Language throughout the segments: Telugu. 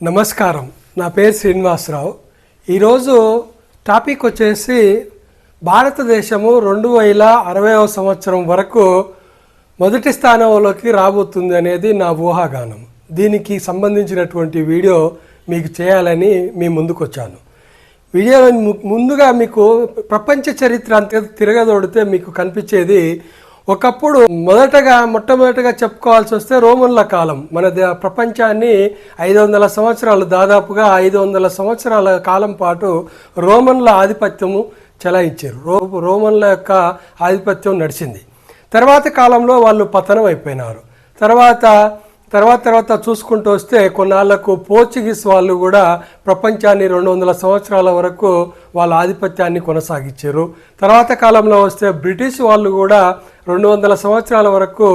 నమస్కారం. నా పేరు శ్రీనివాసరావు. ఈరోజు టాపిక్ వచ్చేసి భారతదేశము రెండు వేల అరవైవ సంవత్సరం వరకు మొదటి స్థానంలోకి రాబోతుంది అనేది నా ఊహాగానం. దీనికి సంబంధించినటువంటి వీడియో మీకు చేయాలని మీ ముందుకు వచ్చాను వీడియో ముందుగా మీకు ప్రపంచ చరిత్ర అంత తిరగదోడితే మీకు కనిపించేది ఒకప్పుడు మొదటగా మొట్టమొదటగా చెప్పుకోవాల్సి వస్తే రోమన్ల కాలం. మన ద- ప్రపంచాన్ని ఐదు వందల సంవత్సరాలు దాదాపుగా ఐదు వందల సంవత్సరాల కాలం పాటు రోమన్ల ఆధిపత్యము చెలాయించారు. రో రోమన్ల యొక్క ఆధిపత్యం నడిచింది. తర్వాత కాలంలో వాళ్ళు పతనం అయిపోయినారు. తర్వాత తర్వాత తర్వాత చూసుకుంటూ వస్తే కొన్నాళ్ళకు పోర్చుగీస్ వాళ్ళు కూడా ప్రపంచాన్ని రెండు వందల సంవత్సరాల వరకు వాళ్ళ ఆధిపత్యాన్ని కొనసాగించారు. తర్వాత కాలంలో వస్తే బ్రిటిష్ వాళ్ళు కూడా రెండు వందల సంవత్సరాల వరకు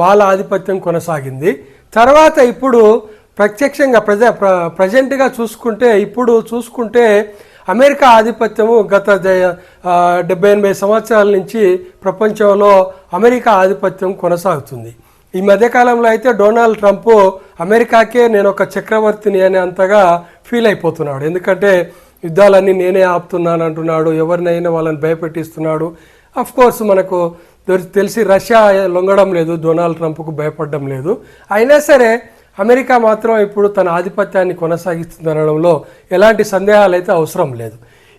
వాళ్ళ ఆధిపత్యం కొనసాగింది. తర్వాత ఇప్పుడు ప్రత్యక్షంగా ప్రజ ప్ర ప్రజెంట్గా చూసుకుంటే ఇప్పుడు చూసుకుంటే అమెరికా ఆధిపత్యము గత డెబ్బై ఎనభై సంవత్సరాల నుంచి ప్రపంచంలో అమెరికా ఆధిపత్యం కొనసాగుతుంది. ఈ మధ్యకాలంలో అయితే డొనాల్డ్ ట్రంప్ అమెరికాకే నేను ఒక చక్రవర్తిని అని అంతగా ఫీల్ అయిపోతున్నాడు. ఎందుకంటే యుద్ధాలన్నీ నేనే ఆపుతున్నాను అంటున్నాడు ఎవరినైనా వాళ్ళని భయపెట్టిస్తున్నాడు. అఫ్ కోర్స్ మనకు తెలిసి రష్యా లొంగడం లేదు డొనాల్డ్ ట్రంప్కు భయపడడం లేదు. అయినా సరే అమెరికా మాత్రం ఇప్పుడు తన ఆధిపత్యాన్ని కొనసాగిస్తుందనడంలో ఎలాంటి సందేహాలు అయితే అవసరం లేదు.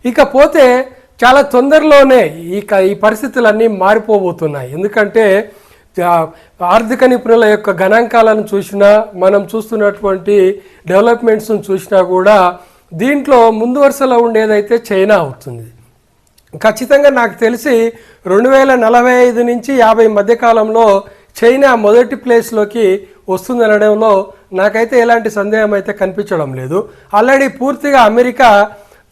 ఇకపోతే చాలా తొందరలోనే ఈ క- ఈ పరిస్థితులన్నీ మారిపోబోతున్నాయి. ఎందుకంటే ఆర్థిక నిపుణుల యొక్క గణాంకాలను చూసినా మనం చూస్తున్నటువంటి డెవలప్మెంట్స్ను చూసినా కూడా దీంట్లో ముందు వరుసలో ఉండేదైతే చైనా అవుతుంది. ఖచ్చితంగా నాకు తెలిసి రెండు వేల నలభై ఐదు నుంచి యాభై మధ్యకాలంలో చైనా మొదటి ప్లేస్లోకి వస్తుందనడంలో నాకైతే ఎలాంటి సందేహం అయితే కనిపించడం లేదు. ఆల్రెడీ పూర్తిగా అమెరికా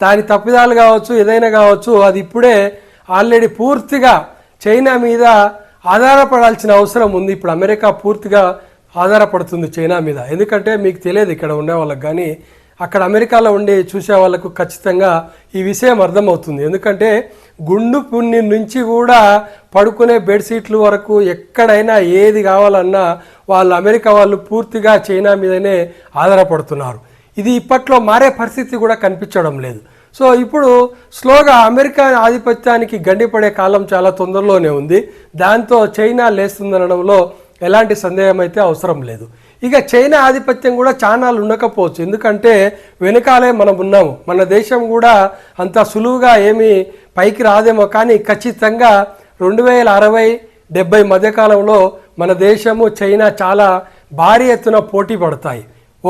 దాని తప్పిదాలు కావచ్చు ఏదైనా కావచ్చు అది ఇప్పుడే ఆల్రెడీ పూర్తిగా చైనా మీద ఆధారపడాల్సిన అవసరం ఉంది. ఇప్పుడు అమెరికా పూర్తిగా ఆధారపడుతుంది చైనా మీద. ఎందుకంటే మీకు తెలియదు ఇక్కడ ఉండే వాళ్ళకి కానీ అక్కడ అమెరికాలో ఉండే చూసే వాళ్ళకు ఖచ్చితంగా ఈ విషయం అర్థమవుతుంది. ఎందుకంటే గుండు పుణ్యం నుంచి కూడా పడుకునే బెడ్షీట్లు వరకు ఎక్కడైనా ఏది కావాలన్నా వాళ్ళు అమెరికా వాళ్ళు పూర్తిగా చైనా మీదనే ఆధారపడుతున్నారు. ఇది ఇప్పట్లో మారే పరిస్థితి కూడా కనిపించడం లేదు. సో ఇప్పుడు స్లోగా అమెరికా ఆధిపత్యానికి గండిపడే కాలం చాలా తొందరలోనే ఉంది. దాంతో చైనా లేస్తుందనడంలో ఎలాంటి సందేహం అయితే అవసరం లేదు. ఇక చైనా ఆధిపత్యం కూడా చానాలు ఉండకపోవచ్చు ఎందుకంటే వెనకాలే మనం ఉన్నాము. మన దేశం కూడా అంత సులువుగా ఏమీ పైకి రాదేమో కానీ ఖచ్చితంగా రెండు వేల అరవై డెబ్బై మధ్యకాలంలో మన దేశము చైనా చాలా భారీ ఎత్తున పోటీ పడతాయి.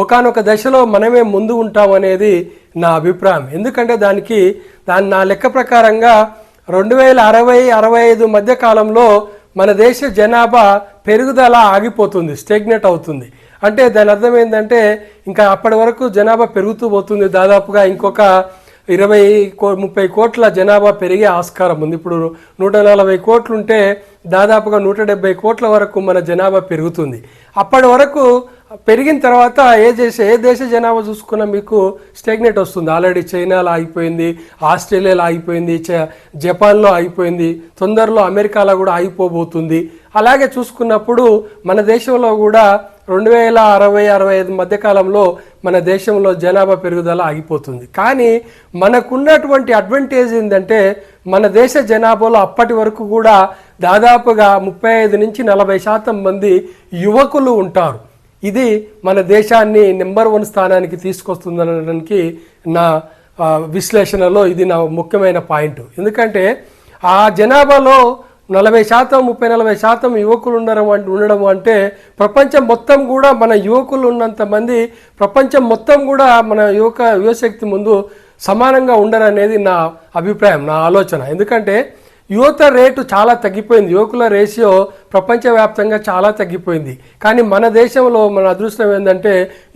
ఒకానొక దశలో మనమే ముందు ఉంటామనేది నా అభిప్రాయం. ఎందుకంటే దానికి దాని నా లెక్క ప్రకారంగా రెండు వేల అరవై అరవై ఐదు మధ్య కాలంలో మన దేశ జనాభా పెరుగుదల ఆగిపోతుంది స్టేగ్నెట్ అవుతుంది. అంటే దాని అర్థం ఏంటంటే ఇంకా అప్పటి వరకు జనాభా పెరుగుతూ పోతుంది. దాదాపుగా ఇంకొక ఇరవై కో ముప్పై కోట్ల జనాభా పెరిగే ఆస్కారం ఉంది. ఇప్పుడు నూట నలభై కోట్లు ఉంటే దాదాపుగా నూట డెబ్బై కోట్ల వరకు మన జనాభా పెరుగుతుంది. అప్పటి వరకు పెరిగిన తర్వాత ఏ దేశ ఏ దేశ జనాభా చూసుకున్నా మీకు స్టేగ్నెట్ వస్తుంది. ఆల్రెడీ చైనాలో ఆగిపోయింది ఆస్ట్రేలియాలో ఆగిపోయింది చ- జపాన్లో ఆగిపోయింది తొందరలో అమెరికాలో కూడా ఆగిపోబోతుంది. అలాగే చూసుకున్నప్పుడు మన దేశంలో కూడా రెండు వేల అరవై అరవై ఐదు మధ్యకాలంలో మన దేశంలో జనాభా పెరుగుదల ఆగిపోతుంది. కానీ మనకున్నటువంటి అడ్వాంటేజ్ ఏంటంటే మన దేశ జనాభాలో అప్పటి వరకు కూడా దాదాపుగా ముప్పై ఐదు నుంచి నలభై శాతం మంది యువకులు ఉంటారు. ఇది మన దేశాన్ని నెంబర్ వన్ స్థానానికి తీసుకొస్తుందనడానికి నా విశ్లేషణలో ఇది నా ముఖ్యమైన పాయింట్. ఎందుకంటే ఆ జనాభాలో నలభై శాతం ముప్పై నలభై శాతం యువకులు ఉండడం ఉండడం అంటే ప్రపంచం మొత్తం కూడా మన యువకులు ఉన్నంత మంది ప్రపంచం మొత్తం కూడా మన యువక యువశక్తి ముందు సమానంగా ఉండరనేది నా అభిప్రాయం నా ఆలోచన. ఎందుకంటే యువత రేటు చాలా తగ్గిపోయింది. యువకుల రేషియో ప్రపంచవ్యాప్తంగా చాలా తగ్గిపోయింది. కానీ మన దేశంలో మన అదృష్టం ఏంటంటే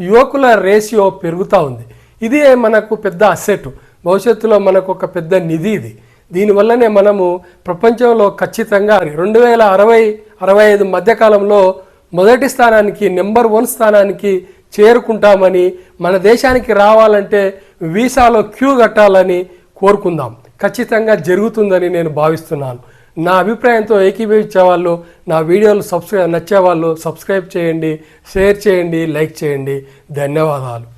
యువకుల రేషియో పెరుగుతూ ఉంది. ఇది మనకు పెద్ద అసెట్ భవిష్యత్తులో మనకు ఒక పెద్ద నిధి ఇది. దీనివల్లనే మనము ప్రపంచంలో ఖచ్చితంగా రెండు వేల అరవై అరవై ఐదు మధ్యకాలంలో మొదటి స్థానానికి నెంబర్ వన్ స్థానానికి చేరుకుంటామని మన దేశానికి రావాలంటే వీసాలో క్యూ కట్టాలని కోరుకుందాం. ఖచ్చితంగా జరుగుతుందని నేను భావిస్తున్నాను. నా అభిప్రాయంతో ఏకీభవించే వాళ్ళు నా వీడియోలు సబ్స్క్రైబ్ నచ్చే వాళ్ళు సబ్స్క్రైబ్ చేయండి షేర్ చేయండి లైక్ చేయండి. ధన్యవాదాలు.